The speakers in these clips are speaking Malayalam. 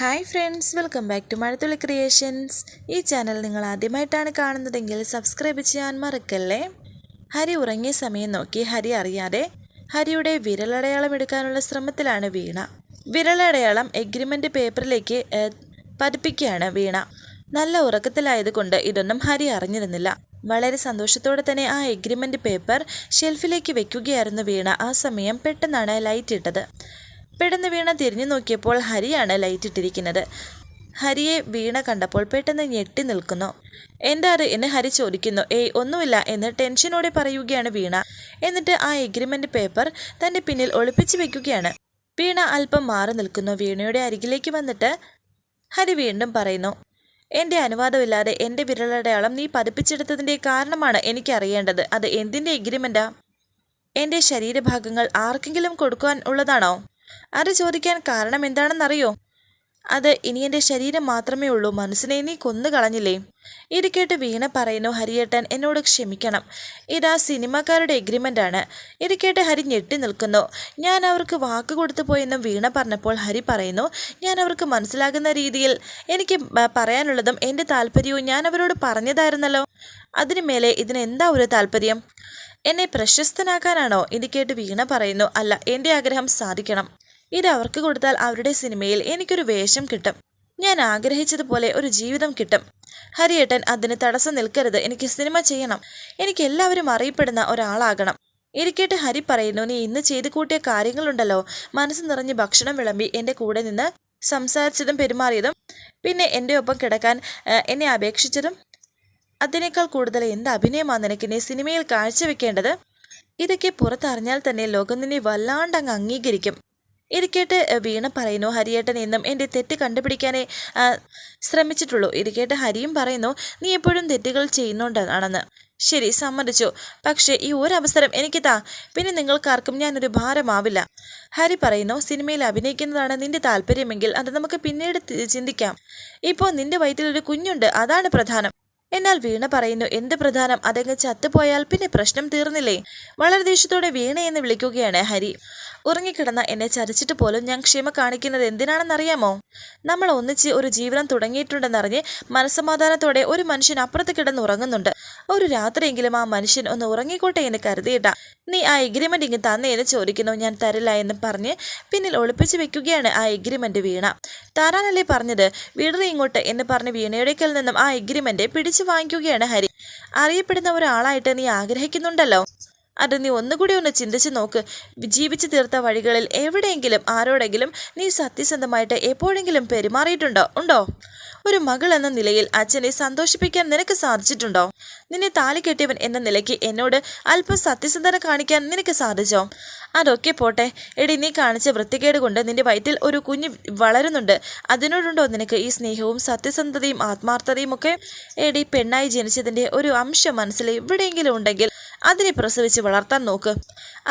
Hi friends welcome back to Mazhathulli creations ഈ ചാനൽ നിങ്ങൾ ആദ്യമായിട്ടാണ് കാണുന്നതെങ്കിൽ സബ്സ്ക്രൈബ് ചെയ്യാൻ മറക്കല്ലേ? ഹരി ഉറങ്ങിയ സമയം നോക്കി ഹരി അറിയാതെ ഹരിയുടെ വിരലടയാളം എടുക്കാനുള്ള ശ്രമത്തിലാണ് വീണ. വിരലടയാളം എഗ്രിമെന്റ് പേപ്പറിലേക്ക് പതിപ്പിക്കുകയാണ് വീണ. നല്ല ഉറക്കത്തിലായതുകൊണ്ട് ഇതൊന്നും ഹരി അറിഞ്ഞിരുന്നില്ല. വളരെ സന്തോഷത്തോടെ തന്നെ ആ എഗ്രിമെന്റ് പേപ്പർ ഷെൽഫിലേക്ക് വെക്കുകയായിരുന്നു വീണ. ആ സമയം പെട്ടെന്നാണ് ലൈറ്റ് ഇട്ടത്. പെട്ടെന്ന് വീണ തിരിഞ്ഞു നോക്കിയപ്പോൾ ഹരിയാണ് ലൈറ്റ് ഇട്ടിരിക്കുന്നത്. ഹരിയെ വീണ കണ്ടപ്പോൾ പെട്ടെന്ന് ഞെട്ടി നിൽക്കുന്നു. എന്താ അത് എന്ന് ഹരി ചോദിക്കുന്നു. ഏയ് ഒന്നുമില്ല എന്ന് ടെൻഷനോടെ പറയുകയാണ് വീണ. എന്നിട്ട് ആ എഗ്രിമെന്റ് പേപ്പർ തന്റെ പിന്നിൽ ഒളിപ്പിച്ചു വെക്കുകയാണ്. വീണ അല്പം മാറി നിൽക്കുന്നു. വീണയുടെ അരികിലേക്ക് വന്നിട്ട് ഹരി വീണ്ടും പറയുന്നു എന്റെ അനുവാദമില്ലാതെ എന്റെ വിരലടയാളം നീ പതിപ്പിച്ചെടുത്തതിന്റെ കാരണമാണ് എനിക്കറിയേണ്ടത്. അത് എന്തിന്റെ എഗ്രിമെന്റാ എന്റെ ശരീരഭാഗങ്ങൾ ആർക്കെങ്കിലും കൊടുക്കാൻ ഉള്ളതാണോ? അത് ചോദിക്കാൻ കാരണം എന്താണെന്നറിയോ? അത് ഇനി എന്റെ ശരീരം മാത്രമേ ഉള്ളൂ. മനസ്സിനെ നീ കൊന്നു കളഞ്ഞില്ലേ? ഇത് കേട്ട് വീണ പറയുന്നു ഹരിയേട്ടൻ എന്നോട് ക്ഷമിക്കണം. ഇതാ സിനിമാക്കാരുടെ എഗ്രിമെന്റ് ആണ്. ഇത് കേട്ട് ഹരി ഞെട്ടി നിൽക്കുന്നു. ഞാൻ അവർക്ക് വാക്ക് കൊടുത്തു പോയെന്നും വീണ പറഞ്ഞപ്പോൾ ഹരി പറയുന്നു ഞാൻ അവർക്ക് മനസ്സിലാകുന്ന രീതിയിൽ എനിക്ക് പറയാനുള്ളതും എന്റെ താല്പര്യവും ഞാൻ അവരോട് പറഞ്ഞതായിരുന്നല്ലോ. അതിനു മേലെ ഇതിനെന്താ ഒരു താല്പര്യം? എന്നെ പ്രശസ്തനാക്കാനാണോ? ഇത് കേട്ട് വീണ പറയുന്നു അല്ല എന്റെ ആഗ്രഹം സാധിക്കണം. ഇത് അവർക്ക് കൊടുത്താൽ അവരുടെ സിനിമയിൽ എനിക്കൊരു വേഷം കിട്ടും. ഞാൻ ആഗ്രഹിച്ചതുപോലെ ഒരു ജീവിതം കിട്ടും. ഹരിയേട്ടൻ അതിന് തടസ്സം നിൽക്കരുത്. എനിക്ക് സിനിമ ചെയ്യണം. എനിക്ക് എല്ലാവരും അറിയപ്പെടുന്ന ഒരാളാകണം. ഇരിക്കട്ടെ ഹരി പറയുന്നു. നീ ഇന്ന് ചെയ്തു കൂട്ടിയ കാര്യങ്ങളുണ്ടല്ലോ. മനസ്സ് നിറഞ്ഞ് ഭക്ഷണം വിളമ്പി എന്റെ കൂടെ നിന്ന് സംസാരിച്ചതും പെരുമാറിയതും പിന്നെ എന്റെ ഒപ്പം കിടക്കാൻ എന്നെ അപേക്ഷിച്ചതും. അതിനേക്കാൾ കൂടുതൽ എന്ത് അഭിനയമാണ് നിനക്ക് നീ സിനിമയിൽ കാഴ്ചവെക്കേണ്ടത്? ഇതൊക്കെ പുറത്തറിഞ്ഞാൽ തന്നെ ലോകം നിന്നെ വല്ലാണ്ടങ്ങ് അംഗീകരിക്കും. ഇത് കേട്ട് വീണ പറയുന്നു ഹരിയേട്ടൻ എന്നും എന്റെ തെറ്റ് കണ്ടുപിടിക്കാനേ ശ്രമിച്ചിട്ടുള്ളൂ. ഇത് കേട്ട് ഹരിയും പറയുന്നു നീ എപ്പോഴും തെറ്റുകൾ ചെയ്യുന്നുണ്ടാണെന്ന്. ശരി സമ്മതിച്ചു. പക്ഷേ ഈ ഒരു അവസരം എനിക്ക് താ പിന്നെ നിങ്ങൾക്കാർക്കും ഞാനൊരു ഭാരമാവില്ല. ഹരി പറയുന്നു സിനിമയിൽ അഭിനയിക്കുന്നതാണ് നിന്റെ താല്പര്യമെങ്കിൽ അത് നമുക്ക് പിന്നീട് ചിന്തിക്കാം. ഇപ്പോൾ നിന്റെ വയറ്റിൽ ഒരു കുഞ്ഞുണ്ട് അതാണ് പ്രധാനം. എന്നാൽ വീണ പറയുന്നു എന്ത് പ്രധാനം? അതങ്ങ് ചത്തുപോയാൽ പിന്നെ പ്രശ്നം തീർന്നില്ലേ? വളരെ ദേഷ്യത്തോടെ വീണ എന്ന് വിളിക്കുകയാണ് ഹരി. ഉറങ്ങിക്കിടന്ന എന്നെ ചതിച്ചിട്ട് പോലും ഞാൻ ക്ഷമ കാണിക്കുന്നത് എന്തിനാണെന്നറിയാമോ? നമ്മൾ ഒന്നിച്ച് ഒരു ജീവിതം തുടങ്ങിയിട്ടുണ്ടെന്നറിഞ്ഞ് മനസ്സമാധാനത്തോടെ ഒരു മനുഷ്യൻ അപ്പുറത്ത് കിടന്ന് ഉറങ്ങുന്നുണ്ട് ഒരു രാത്രിയെങ്കിലും ആ മനുഷ്യൻ ഒന്ന് ഉറങ്ങിക്കോട്ടെ എന്ന് കരുതിയിട്ട നീ ആ എഗ്രിമെന്റ് ഇങ്ങ് തന്നേന്ന് ചോദിക്കുന്നു. ഞാൻ തരില്ല എന്ന് പറഞ്ഞ് പിന്നിൽ ഒളിപ്പിച്ച് വെക്കുകയാണ് ആ എഗ്രിമെന്റ് വീണ. താരാനല്ലേ പറഞ്ഞത്? വീടറി ഇങ്ങോട്ട് എന്ന് പറഞ്ഞ് വീണയുടെക്കൽ നിന്നും ആ എഗ്രിമെന്റ് പിടിച്ചു വാങ്ങിക്കുകയാണ് ഹരി. അറിയപ്പെടുന്ന ഒരാളായിട്ട് നീ ആഗ്രഹിക്കുന്നുണ്ടല്ലോ? അത് നീ ഒന്നുകൂടി ഒന്ന് ചിന്തിച്ച് നോക്ക്. ജീവിച്ചു തീർത്ത വഴികളിൽ എവിടെയെങ്കിലും ആരോടെങ്കിലും നീ സത്യസന്ധമായിട്ട് എപ്പോഴെങ്കിലും പെരുമാറിയിട്ടുണ്ടോ? ഉണ്ടോ? ഒരു മകൾ എന്ന നിലയിൽ അച്ഛനെ സന്തോഷിപ്പിക്കാൻ നിനക്ക് സാധിച്ചിട്ടുണ്ടോ? നിന്നെ താലി കെട്ടിയവൻ എന്ന നിലയ്ക്ക് എന്നോട് അല്പം സത്യസന്ധത കാണിക്കാൻ നിനക്ക് സാധിച്ചോ? അതൊക്കെ പോട്ടെ. എടി നീ കാണിച്ച വൃത്തികേട് കൊണ്ട് നിന്റെ വയറ്റിൽ ഒരു കുഞ്ഞ് വളരുന്നുണ്ട്. അതിനോടുണ്ടോ നിനക്ക് ഈ സ്നേഹവും സത്യസന്ധതയും ആത്മാർത്ഥതയും ഒക്കെ? എടി പെണ്ണായി ജനിച്ചതിന്റെ ഒരു അംശം മനസ്സിൽ എവിടെയെങ്കിലും ഉണ്ടെങ്കിൽ അതിനെ പ്രസവിച്ച് വളർത്താൻ നോക്ക്.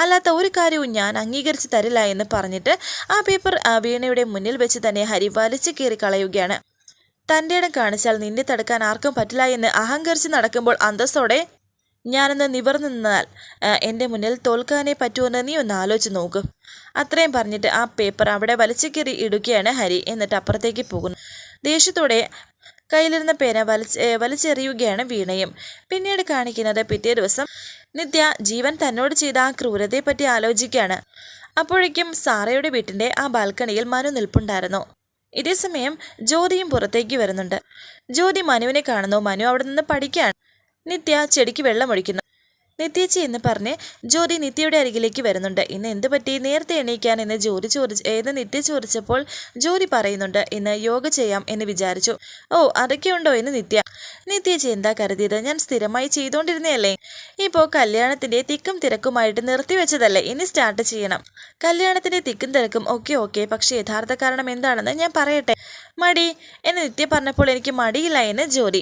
അല്ലാത്ത ഒരു കാര്യവും ഞാൻ അംഗീകരിച്ച് തരില്ല എന്ന് പറഞ്ഞിട്ട് ആ പേപ്പർ ആ വീണയുടെ മുന്നിൽ വെച്ച് തന്നെ ഹരി വലിച്ചു കയറി കളയുകയാണ്. തന്റെ ഇടം കാണിച്ചാൽ നിന്നെ തടുക്കാൻ ആർക്കും പറ്റില്ല എന്ന് അഹങ്കരിച്ച് നടക്കുമ്പോൾ അന്തസ്സോടെ ഞാനൊന്ന് നിവർന്നു നിന്നാൽ എന്റെ മുന്നിൽ തോൽക്കാനേ പറ്റുമെന്ന് നീ ഒന്ന് ആലോചിച്ച് നോക്ക്. അത്രയും പറഞ്ഞിട്ട് ആ പേപ്പർ അവിടെ വലിച്ചു കീറി ഇടുകയാണ് ഹരി. എന്നിട്ട് അപ്പുറത്തേക്ക് പോകുന്നു. ദേഷ്യത്തോടെ കയ്യിലിരുന്ന പേന വലിച്ച് വലിച്ചെറിയുകയാണ് വീണയും. പിന്നീട് കാണിക്കുന്നത് പിറ്റേ ദിവസം നിത്യ ജീവൻ തന്നോട് ചെയ്ത ആ ക്രൂരതയെപ്പറ്റി ആലോചിക്കുകയാണ്. അപ്പോഴേക്കും സാറയുടെ വീട്ടിന്റെ ആ ബാൽക്കണിയിൽ മനു നിൽപ്പുണ്ടായിരുന്നു. ഇതേസമയം ജ്യോതിയും പുറത്തേക്ക് വരുന്നുണ്ട്. ജ്യോതി മനുവിനെ കാണുന്നു. മനു അവിടെ നിന്ന് പഠിക്കുകയാണ്. നിത്യ ചെടിക്ക് വെള്ളമൊഴിക്കുന്നു നിത്യേച്ചി എന്ന് പറഞ്ഞ് ജ്യോതി നിത്യയുടെ അരികിലേക്ക് വരുന്നുണ്ട്. ഇന്ന് എന്ത് പറ്റി? നേരത്തെ എണീക്കാൻ എന്ന് ജോലി ചോദിച്ച് ഏത് നിത്യ ചോദിച്ചപ്പോൾ ജ്യോതി പറയുന്നുണ്ട് ഇന്ന് യോഗ ചെയ്യാം എന്ന് വിചാരിച്ചു. ഓ അതൊക്കെ ഉണ്ടോ? എന്ന് നിത്യ. നിത്യേച്ചി എന്താ കരുതിയത്? ഞാൻ സ്ഥിരമായി ചെയ്തുകൊണ്ടിരുന്നതല്ലേ ഇപ്പോൾ കല്യാണത്തിന്റെ തിക്കും തിരക്കുമായിട്ട് നിർത്തിവെച്ചതല്ലേ? ഇനി സ്റ്റാർട്ട് ചെയ്യണം. കല്യാണത്തിന്റെ തിക്കും തിരക്കും ഓക്കെ ഓക്കെ പക്ഷേ യഥാർത്ഥ കാരണം എന്താണെന്ന് ഞാൻ പറയട്ടെ. മടി എന്ന് നിത്യ പറഞ്ഞപ്പോൾ എനിക്ക് മടിയില്ല എന്ന് ജോലി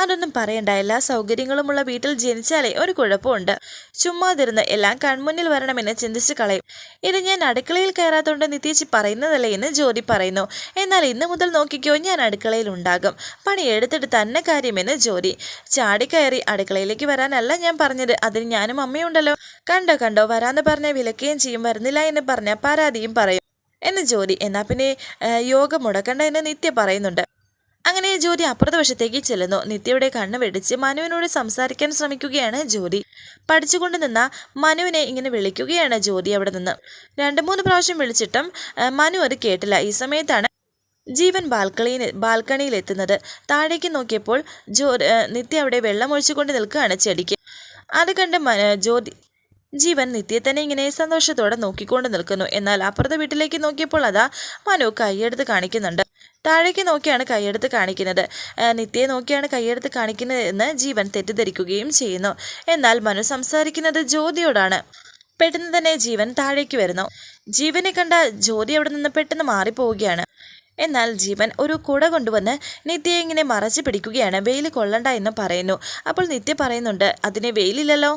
അതൊന്നും പറയണ്ട എല്ലാ സൗകര്യങ്ങളുമുള്ള വീട്ടിൽ ജനിച്ചാലേ ഒരു കുഴപ്പമുണ്ട്. ചുമ്മാതിരുന്ന് എല്ലാം കൺമുന്നിൽ വരണമെന്ന് ചിന്തിച്ച് കളയും. ഇത് ഞാൻ അടുക്കളയിൽ കയറാത്തോണ്ട് നിത്യേച്ചി പറയുന്നതല്ലേ എന്ന് ജ്യോതി പറയുന്നു. എന്നാൽ ഇന്ന് മുതൽ നോക്കിക്കോ ഞാൻ അടുക്കളയിൽ ഉണ്ടാകും. പണി എടുത്തിട്ട് തന്നെ കാര്യമെന്ന് ജ്യോതി. ചാടിക്കയറി അടുക്കളയിലേക്ക് വരാനല്ല ഞാൻ പറഞ്ഞത്. അതിന് ഞാനും അമ്മയുണ്ടല്ലോ. കണ്ടോ കണ്ടോ വരാന്ന് പറഞ്ഞ വിലക്കുകയും ചെയ്യും വരുന്നില്ല എന്ന് പറഞ്ഞ പരാതിയും പറയും. എന്ന് ജ്യോതി എന്നാൽ പിന്നെ യോഗം മുടക്കണ്ട എന്ന് നിത്യ പറയുന്നുണ്ട്. അങ്ങനെ ജ്യോതി അപ്പുറത്തെ വശത്തേക്ക് ചെല്ലുന്നു. നിത്യയുടെ കണ്ണ് വെടിച്ച് മനുവിനോട് സംസാരിക്കാൻ ശ്രമിക്കുകയാണ് ജ്യോതി പഠിച്ചുകൊണ്ട് നിന്ന മനുവിനെ ഇങ്ങനെ വിളിക്കുകയാണ് ജ്യോതി അവിടെ നിന്ന്. രണ്ട് മൂന്ന് പ്രാവശ്യം വിളിച്ചിട്ടും മനു അത് കേട്ടില്ല. ഈ സമയത്താണ് ജീവൻ ബാൽക്കണിയിൽ ബാൽക്കണിയിൽ എത്തുന്നത്. താഴേക്ക് നോക്കിയപ്പോൾ ജോ നിത്യ അവിടെ വെള്ളം ഒഴിച്ചുകൊണ്ട് നിൽക്കുകയാണ് ചെടിക്ക്. അത് കണ്ട് ജ്യോതി ജീവൻ നിത്യയെ തന്നെ ഇങ്ങനെ സന്തോഷത്തോടെ നോക്കിക്കൊണ്ട് നിൽക്കുന്നു. എന്നാൽ അപ്പുറത്തെ വീട്ടിലേക്ക് നോക്കിയപ്പോൾ അതാ മനു കൈയെടുത്ത് കാണിക്കുന്നുണ്ട്. താഴേക്ക് നോക്കിയാണ് കൈയെടുത്ത് കാണിക്കുന്നത്. നിത്യയെ നോക്കിയാണ് കൈയെടുത്ത് കാണിക്കുന്നത് എന്ന് ജീവൻ തെറ്റിദ്ധരിക്കുകയും ചെയ്യുന്നു. എന്നാൽ മനു സംസാരിക്കുന്നത് ജ്യോതിയോടാണ്. പെട്ടെന്ന് തന്നെ ജീവൻ താഴേക്ക് വരുന്നു. ജീവനെ കണ്ട ജ്യോതി അവിടെ നിന്ന് പെട്ടെന്ന് മാറിപ്പോവുകയാണ്. എന്നാൽ ജീവൻ ഒരു കുട കൊണ്ടുവന്ന് നിത്യയെ ഇങ്ങനെ മറച്ചു പിടിക്കുകയാണ്. വെയിൽ കൊള്ളണ്ട എന്ന് പറയുന്നു. അപ്പോൾ നിത്യ പറയുന്നുണ്ട് അതിന് വെയിലില്ലല്ലോ?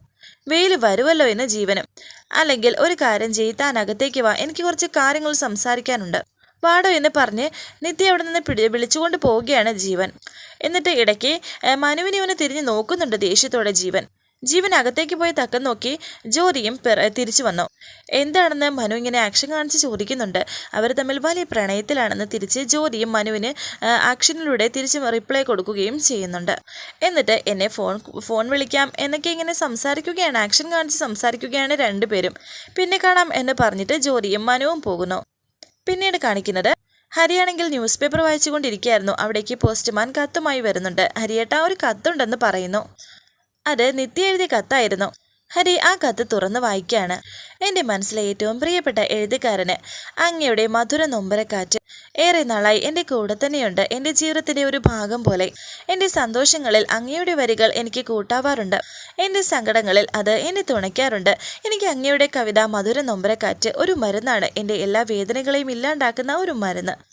വെയിൽ വരുമല്ലോ എന്ന് ജീവനും. അല്ലെങ്കിൽ ഒരു കാര്യം ചെയ്താൻ താൻ അകത്തേക്ക് വാ. എനിക്ക് കുറച്ച് കാര്യങ്ങൾ സംസാരിക്കാനുണ്ട്. വാടോ എന്ന് പറഞ്ഞ് നിത്യ അവിടെ നിന്ന് പിടി വിളിച്ചുകൊണ്ട് പോവുകയാണ് ജീവൻ. എന്നിട്ട് ഇടയ്ക്ക് മനുവിനെ ഇവനെ തിരിഞ്ഞ് നോക്കുന്നുണ്ട് ദേഷ്യത്തോടെ ജീവൻ. ജീവൻ അകത്തേക്ക് പോയി തക്കം നോക്കി ജോറിയും തിരിച്ചു വന്നു. എന്താണെന്ന് മനു ഇങ്ങനെ ആക്ഷൻ കാണിച്ച് ചോദിക്കുന്നുണ്ട്. അവർ തമ്മിൽ വലിയ പ്രണയത്തിലാണെന്ന് തിരിച്ച് ജോറിയും മനുവിന് ആക്ഷനിലൂടെ തിരിച്ച് റിപ്ലൈ കൊടുക്കുകയും ചെയ്യുന്നുണ്ട്. എന്നിട്ട് എന്നെ ഫോൺ ഫോൺ വിളിക്കാം എന്നൊക്കെ ഇങ്ങനെ സംസാരിക്കുകയാണ് ആക്ഷൻ കാണിച്ച് സംസാരിക്കുകയാണ് രണ്ടുപേരും. പിന്നെ കാണാം എന്ന് പറഞ്ഞിട്ട് ജോറിയും മനുവും പോകുന്നു. പിന്നീട് കാണിക്കുന്നത് ഹരിയാണെങ്കിൽ ന്യൂസ് പേപ്പർ വായിച്ചുകൊണ്ടിരിക്കുകയായിരുന്നു. അവിടേക്ക് പോസ്റ്റ്മാൻ കത്തുമായി വരുന്നുണ്ട്. ഹരിയേട്ട ഒരു കത്തുണ്ടെന്ന് പറയുന്നു. അത് നിത്യ എഴുതിയ കത്തായിരുന്നു. ഹരി ആ കത്ത് തുറന്നു വായിക്കുകയാണ്. എന്റെ മനസ്സിലെ ഏറ്റവും പ്രിയപ്പെട്ട എഴുത്തുകാരന് അങ്ങയുടെ മധുര നൊമ്പരക്കാറ്റ്. ഏറെ നാളായി എന്റെ കൂടെ തന്നെയുണ്ട്. എന്റെ ജീവിതത്തിന്റെ ഒരു ഭാഗം പോലെ. എന്റെ സന്തോഷങ്ങളിൽ അങ്ങയുടെ വരികൾ എനിക്ക് കൂട്ടാവാറുണ്ട്. എന്റെ സങ്കടങ്ങളിൽ അത് എന്നെ തുണയ്ക്കാറുണ്ട്. എനിക്ക് അങ്ങയുടെ കവിത മധുര നൊമ്പരക്കാറ്റ് ഒരു മരുന്നാണ്. എന്റെ എല്ലാ വേദനകളെയും ഇല്ലാണ്ടാക്കുന്ന ഒരു മരുന്ന്.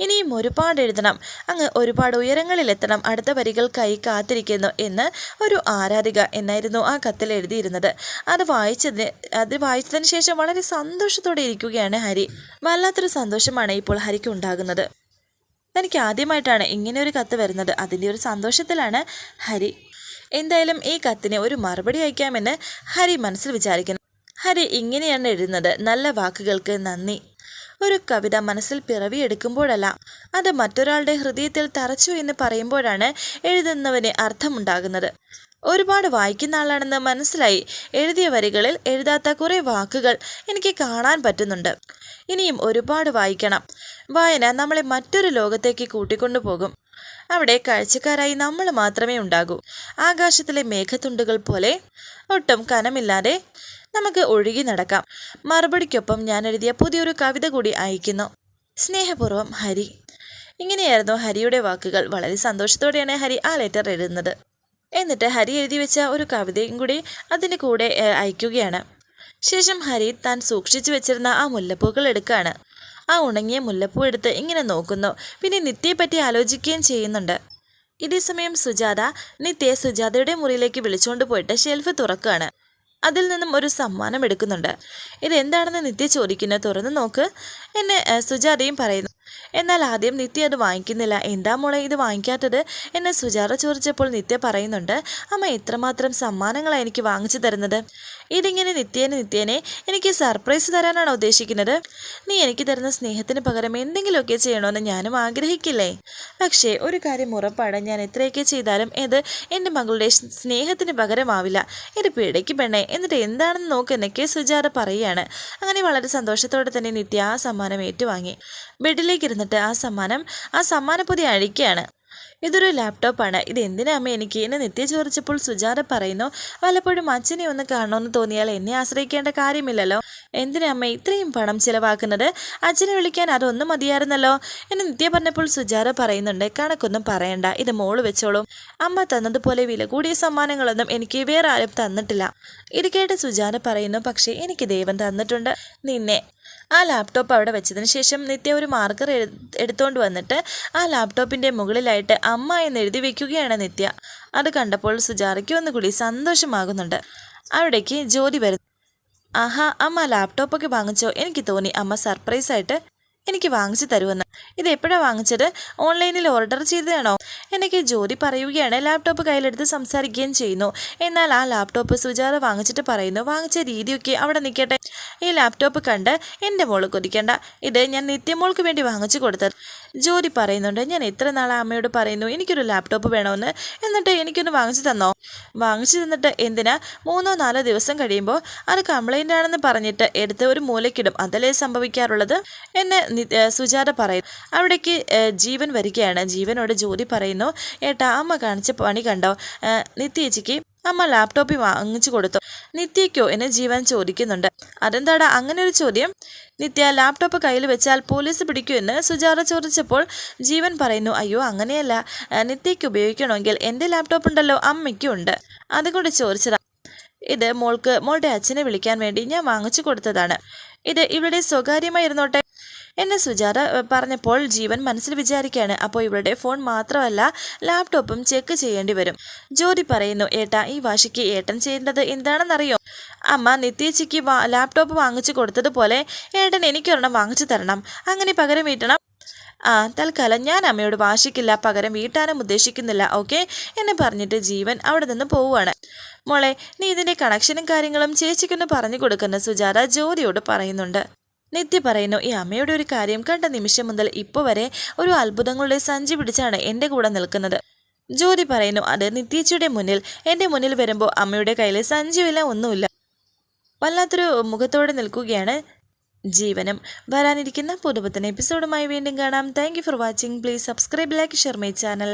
ഇനിയും ഒരുപാട് എഴുതണം. അങ്ങ് ഒരുപാട് ഉയരങ്ങളിലെത്തണം. അടുത്ത വരികൾക്കായി കാത്തിരിക്കുന്നു എന്ന് ഒരു ആരാധിക എന്നായിരുന്നു ആ കത്തിൽ എഴുതിയിരുന്നത്. അത് വായിച്ചതിന് അത് വായിച്ചതിന് ശേഷം വളരെ സന്തോഷത്തോടെ ഇരിക്കുകയാണ് ഹരി. വല്ലാത്തൊരു സന്തോഷമാണ് ഇപ്പോൾ ഹരിക്ക് ഉണ്ടാകുന്നത്. തനിക്ക് ആദ്യമായിട്ടാണ് ഇങ്ങനെ ഒരു കത്ത് വരുന്നത്. അതിന്റെ ഒരു സന്തോഷത്തിലാണ് ഹരി. എന്തായാലും ഈ കത്തിന് ഒരു മറുപടി അയക്കാമെന്ന് ഹരി മനസ്സിൽ വിചാരിക്കുന്നു. ഹരി ഇങ്ങനെയാണ് എഴുതുന്നത്. നല്ല വാക്കുകൾക്ക് നന്ദി. ഒരു കവിത മനസ്സിൽ പിറവിയെടുക്കുമ്പോഴല്ല. അത് മറ്റൊരാളുടെ ഹൃദയത്തിൽ തറച്ചു എന്ന് പറയുമ്പോഴാണ് എഴുതുന്നവന് അർത്ഥമുണ്ടാകുന്നത്. ഒരുപാട് വായിക്കുന്ന ആളാണെന്ന് മനസ്സിലായി. എഴുതിയ വരികളിൽ എഴുതാത്ത കുറേ വാക്കുകൾ എനിക്ക് കാണാൻ പറ്റുന്നുണ്ട്. ഇനിയും ഒരുപാട് വായിക്കണം. വായന നമ്മളെ മറ്റൊരു ലോകത്തേക്ക് കൂട്ടിക്കൊണ്ടു പോകും. അവിടെ കാഴ്ചക്കാരായി നമ്മൾ മാത്രമേ ഉണ്ടാകൂ. ആകാശത്തിലെ മേഘത്തുണ്ടുകൾ പോലെ ഒട്ടും കനമില്ലാതെ നമുക്ക് ഒഴുകി നടക്കാം. മറുപടിക്കൊപ്പം ഞാൻ എഴുതിയ പുതിയൊരു കവിത കൂടി അയക്കുന്നു സ്നേഹപൂർവം ഹരി. ഇങ്ങനെയായിരുന്നു ഹരിയുടെ വാക്കുകൾ. വളരെ സന്തോഷത്തോടെയാണ് ഹരി ആ ലെറ്റർ എഴുതുന്നത്. എന്നിട്ട് ഹരി എഴുതി വെച്ച ഒരു കവിതയും കൂടി അതിന്റെ കൂടെ അയക്കുകയാണ് ശേഷം ഹരി താൻ സൂക്ഷിച്ചു വെച്ചിരുന്ന ആ മുല്ലപ്പൂക്കൾ എടുക്കുകയാണ്. ആ ഉണങ്ങിയ മുല്ലപ്പൂ എടുത്ത് ഇങ്ങനെ നോക്കുന്നു. പിന്നെ നിത്യയെ പറ്റി ആലോചിക്കുകയും ചെയ്യുന്നുണ്ട്. ഇതേ സമയം സുജാത നിത്യയെ സുജാതയുടെ മുറിയിലേക്ക് വിളിച്ചുകൊണ്ട് പോയിട്ട് ഷെൽഫ് തുറക്കുകയാണ്. അതിൽ നിന്നും ഒരു സമ്മാനം എടുക്കുന്നുണ്ട്. ഇതെന്താണെന്ന് നിത്യ ചോദിക്കുന്നു തുറന്ന് നോക്ക്. എന്നെ സുജാതയും പറയുന്നു. എന്നാൽ ആദ്യം നിത്യ അത് വാങ്ങിക്കുന്നില്ല. എന്താ മോളെ ഇത് വാങ്ങിക്കാത്തത്? എന്നെ സുജാത ചോദിച്ചപ്പോൾ നിത്യ പറയുന്നുണ്ട് അമ്മ എത്രമാത്രം സമ്മാനങ്ങളാണ് എനിക്ക് വാങ്ങിച്ചു തരുന്നത്? ഇതിങ്ങനെ നിത്യേനെ നിത്യേനെ എനിക്ക് സർപ്രൈസ് തരാനാണ് ഉദ്ദേശിക്കുന്നത്. നീ എനിക്ക് തരുന്ന സ്നേഹത്തിന് പകരം എന്തെങ്കിലുമൊക്കെ ചെയ്യണമെന്ന് ഞാനും ആഗ്രഹിക്കില്ലേ? പക്ഷേ ഒരു കാര്യം ഉറപ്പാണ്. ഞാൻ എത്രയൊക്കെ ചെയ്താലും ഇത് എന്റെ മകളുടെ സ്നേഹത്തിന് പകരമാവില്ല. ഇത് പിടയ്ക്ക് പെണ്ണേ. എന്നിട്ട് എന്താണെന്ന് നോക്കെന്നൊക്കെ സുജാത പറയുകയാണ്. അങ്ങനെ വളരെ സന്തോഷത്തോടെ തന്നെ നിത്യ ആ സമ്മാനം ഏറ്റുവാങ്ങി. ബെഡിലേക്ക് ഇരുന്നിട്ട് ആ സമ്മാനം ആ സമ്മാനപ്പൊതി അഴിക്കുകയാണ്. ഇതൊരു ലാപ്ടോപ്പാണ് ഇത് എന്തിനാ അമ്മ എനിക്ക്? എന്നെ നിത്യ ചോദിച്ചപ്പോൾ സുജാത പറയുന്നു വല്ലപ്പോഴും അച്ഛനെ ഒന്ന് കാണണമെന്ന് തോന്നിയാൽ എന്നെ ആശ്രയിക്കേണ്ട കാര്യമില്ലല്ലോ. എന്തിനാ അമ്മ ഇത്രയും പണം ചിലവാക്കുന്നത്? അച്ഛനെ വിളിക്കാൻ അതൊന്നും മതിയായിരുന്നല്ലോ. എന്ന് നിത്യ പറഞ്ഞപ്പോൾ സുജാത പറയുന്നുണ്ട് കണക്കൊന്നും പറയണ്ട. ഇത് മോൾ വെച്ചോളൂ. അമ്മ തന്നതുപോലെ വില കൂടിയ സമ്മാനങ്ങളൊന്നും എനിക്ക് വേറെ ആരും തന്നിട്ടില്ല. ഇത് കേട്ട് സുജാത പറയുന്നു പക്ഷേ എനിക്ക് ദൈവം തന്നിട്ടുണ്ട്. നിന്നെ ആ ലാപ്ടോപ്പ് അവിടെ വെച്ചതിന് ശേഷം നിത്യ ഒരു മാർക്കർ എടുത്തുകൊണ്ട് വന്നിട്ട് ആ ലാപ്ടോപ്പിന്റെ മുകളിലായിട്ട് അമ്മ എന്ന് എഴുതി വെക്കുകയാണ് നിത്യ. അത് കണ്ടപ്പോൾ സുജാറയ്ക്ക് ഒന്നുകൂടി സന്തോഷമാകുന്നുണ്ട്. അവിടേക്ക് ജ്യോതി വരുന്നു. ആഹാ അമ്മ ലാപ്ടോപ്പൊക്കെ വാങ്ങിച്ചോ? എനിക്ക് തോന്നി അമ്മ സർപ്രൈസായിട്ട് എനിക്ക് വാങ്ങിച്ചു തരുമെന്ന്. ഇത് എപ്പോഴാണ് വാങ്ങിച്ചത്? ഓൺലൈനിൽ ഓർഡർ ചെയ്തതാണോ? എനിക്ക് ജ്യോതി പറയുകയാണ്. ലാപ്ടോപ്പ് കയ്യിലെടുത്ത് സംസാരിക്കുകയും ചെയ്യുന്നു. എന്നാൽ ആ ലാപ്ടോപ്പ് സുജാത വാങ്ങിച്ചിട്ട് പറയുന്നു വാങ്ങിച്ച രീതിയൊക്കെ അവിടെ നിൽക്കട്ടെ. ഈ ലാപ്ടോപ്പ് കണ്ട് എന്റെ മോൾ കൊതിക്കേണ്ട. ഇത് ഞാൻ നിത്യമോൾക്ക് വേണ്ടി വാങ്ങിച്ചു കൊടുത്തത്. ജ്യോതി പറയുന്നുണ്ട്. ഞാൻ എത്ര നാളെ അമ്മയോട് പറയുന്നു എനിക്കൊരു ലാപ്ടോപ്പ് വേണമെന്ന് എന്നിട്ട് എനിക്കൊന്ന് വാങ്ങിച്ചു തന്നോ? വാങ്ങിച്ചു തന്നിട്ട് എന്തിനാ? മൂന്നോ നാലോ ദിവസം കഴിയുമ്പോൾ അത് കംപ്ലൈന്റ് ആണെന്ന് പറഞ്ഞിട്ട് എടുത്ത് ഒരു മൂലക്കിടും അതല്ലേ സംഭവിക്കാറുള്ളത്? എന്ന് സുജാത പറയും. അവിടേക്ക് ജീവൻ വരികയാണ്. ജീവനോട് ജോലി പറയുന്നു. ഏട്ടാ അമ്മ കാണിച്ച പണി കണ്ടോ? നിത്യേച്ചിക്ക് അമ്മ ലാപ്ടോപ്പ് വാങ്ങിച്ചു കൊടുത്തു. നിത്യയ്ക്കോ എന്നെ ജീവൻ ചോദിക്കുന്നുണ്ട്. അതെന്താടാ അങ്ങനെ ഒരു ചോദ്യം? നിത്യ ലാപ്ടോപ്പ് കയ്യിൽ വെച്ചാൽ പോലീസ് പിടിക്കൂ എന്ന് സുജാത ചോദിച്ചപ്പോൾ ജീവൻ പറയുന്നു അയ്യോ അങ്ങനെയല്ല. നിത്യയ്ക്ക് ഉപയോഗിക്കണമെങ്കിൽ എന്റെ ലാപ്ടോപ്പ് ഉണ്ടല്ലോ അമ്മയ്ക്കും ഉണ്ട്. അതുകൊണ്ട് ചോദിച്ചതാ. ഇത് മോൾക്ക് മോളുടെ അച്ഛനെ വിളിക്കാൻ വേണ്ടി ഞാൻ വാങ്ങിച്ചു കൊടുത്തതാണ്. ഇത് ഇവിടെ സ്വകാര്യമായിരുന്നോട്ടെ? എന്നെ സുജാത പറഞ്ഞപ്പോൾ ജീവൻ മനസ്സിൽ വിചാരിക്കുകയാണ്. അപ്പോൾ ഇവളുടെ ഫോൺ മാത്രമല്ല ലാപ്ടോപ്പും ചെക്ക് ചെയ്യേണ്ടി വരും. ജ്യോതി പറയുന്നു ഏട്ടാ ഈ വാശിക്ക് ഏട്ടൻ ചെയ്യേണ്ടത് എന്താണെന്നറിയോ? അമ്മ നിത്യേച്ചിക്ക് ലാപ്ടോപ്പ് വാങ്ങിച്ചു കൊടുത്തതുപോലെ ഏട്ടൻ എനിക്കൊരെണ്ണം വാങ്ങിച്ചു തരണം. അങ്ങനെ പകരം വീട്ടണം. ആ തൽക്കാലം ഞാൻ അമ്മയോട് വാശിക്കില്ല പകരം വീട്ടാനും ഉദ്ദേശിക്കുന്നില്ല ഓക്കെ? എന്നെ പറഞ്ഞിട്ട് ജീവൻ അവിടെ നിന്ന് പോവുകയാണ്. മോളെ നീ ഇതിന്റെ കണക്ഷനും കാര്യങ്ങളും ചേച്ചിക്കൊന്ന് പറഞ്ഞു കൊടുക്കുന്ന സുജാത ജ്യോതിയോട് പറയുന്നുണ്ട്. നിത്യ പറയുന്നു ഈ അമ്മയുടെ ഒരു കാര്യം കണ്ട നിമിഷം മുതൽ ഇപ്പോൾ വരെ ഒരു അത്ഭുതങ്ങളുടെ സഞ്ചി പിടിച്ചാണ് എന്റെ കൂടെ നിൽക്കുന്നത്. ജ്യോതി പറയുന്നു അത് നിത്യച്ചയുടെ മുന്നിൽ എന്റെ മുന്നിൽ വരുമ്പോൾ അമ്മയുടെ കയ്യിൽ സഞ്ചിവില ഒന്നുമില്ല. വല്ലാത്തൊരു മുഖത്തോടെ നിൽക്കുകയാണ് ജീവനം. വരാനിരിക്കുന്ന പുതുപുത്തൻ എപ്പിസോഡുമായി വീണ്ടും കാണാം. Thank for watching please subscribe like share my channel